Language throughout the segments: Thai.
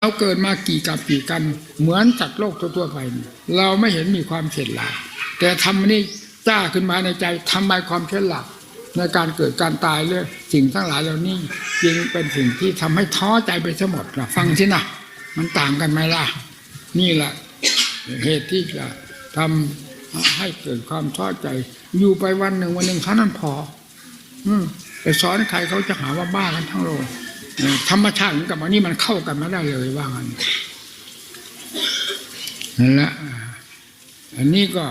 เราเกิดมากี่กับกี่กัน เหมือนสัตว์โลกทั่วๆไป เราไม่เห็นมีความเฉลียวแต่ทำนี่จ้าขึ้นมาในใจทำไมความเฉลียวในการเกิดการตายเรื่องสิ่งทั้งหลายเหล่านี้จึงเป็นสิ่งที่ทำให้ท้อใจไปทั้งหมดนะฟังสินะมันต่างกันไหมล่ะ นี่แหละเหตุที่จะทำให้เกิดความท้อใจ อยู่ไปวันหนึ่งวันหนึ่งเท่านั้นพอ อืไปสอนใครเขาจะหาว่าบ้ากันทั้งโลก ธรรมชาติกับอันนี้มันเข้ากันม่ได้เลยว่างั้นนั่นและอันนี้ก็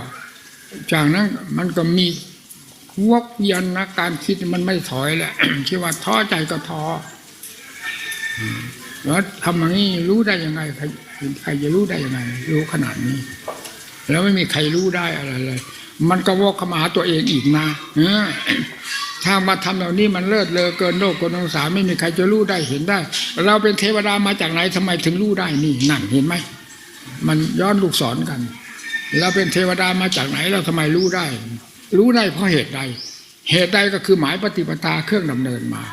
จากนั้นมันก็มีวกเวียนนะการคิดมันไม่ถอยแหละคิดว่าท้อใจก็ท้อแล้วทำอย่างนี้รู้ได้ยังไงใครใครจะรู้ได้ยังไง รู้ขนาดนี้ แล้วไม่มีใครรู้ได้อะไรเลย มันก็วกเข้ามาหาตัวเองอีกนะเออ ถ้ามาทำเหล่านี้มันเลิศเลอเกินโลกเกินองศาไม่มีใครจะรู้ได้เห็นได้ เราเป็นเทวดามาจากไหนทำไมถึงรู้ได้นี่นั่นเห็นไหมมันย้อนลูกศรกันเราเป็นเทวดามาจากไหนเราทำไมรู้ได้ รู้ได้เพราะเหตุใด เหตุใดก็คือหมายปฏิปทาเครื่องดำเนินมา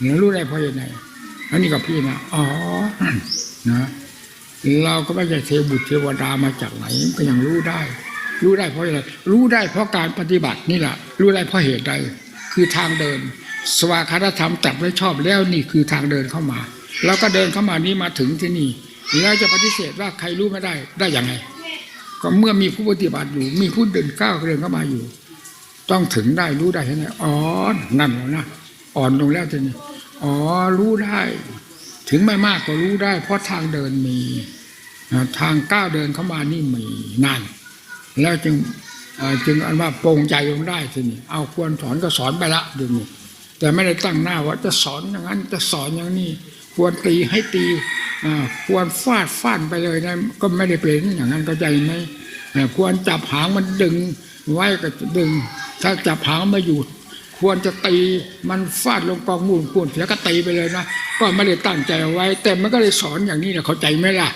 แล้วรู้ได้เพราะเหตุใดอันนี้ก็พี่นะอ๋อนะเราก็ไม่ใช่เทวบุตรเทวดามาจากไหนก็ยังรู้ได้ รู้ได้เพราะอะไรรู้ได้เพราะการปฏิบัตินี่แหละรู้ได้เพราะเหตุใด คือทางเดิน สวากาธรรมจัดไว้ชอบแล้วนี่คือทางเดินเข้ามา แล้วก็เดินเข้ามานี้มาถึงที่นี่ แล้วจะปฏิเสธว่าใครรู้ไม่ได้ได้อย่างไงก็เมื่อมีผู้ปฏิบัติอยู่ มีผู้เดินก้าวเดินเข้ามาอยู่ ต้องถึงได้รู้ได้ยังไงอ๋อนั่นแล้วนะอ่อนลงแล้วทีนี้อ๋อรู้ได้ ถึงไม่มากก็รู้ได้ เพราะทางเดินมีทางก้าวเดินเข้ามานี่มีนั่นแล้วจึง จึงอันว่าโปร่งใจลงได้ทีนี้เอาควรสอนก็สอนไปละเดี๋ยวนี้แต่ไม่ได้ตั้งหน้าว่าจะสอนอย่างนั้นจะสอนอย่างนี้ควรตีให้ตีควรฟาดฟาดไปเลยนะก็ไม่ได้เป็นอย่างนั้นก็ใจไหมควรจับหางมันดึงไว้ก็ดึง ถ้าจับหางมาอยู่ควรจะตีมันฟาดลงกองมูลควรแล้วก็ตีไปเลยนะก็ไม่ได้ตั้งใจเอาไว้ แต่มันก็เลยสอนอย่างนี้นะเข้าใจไหมล่ะ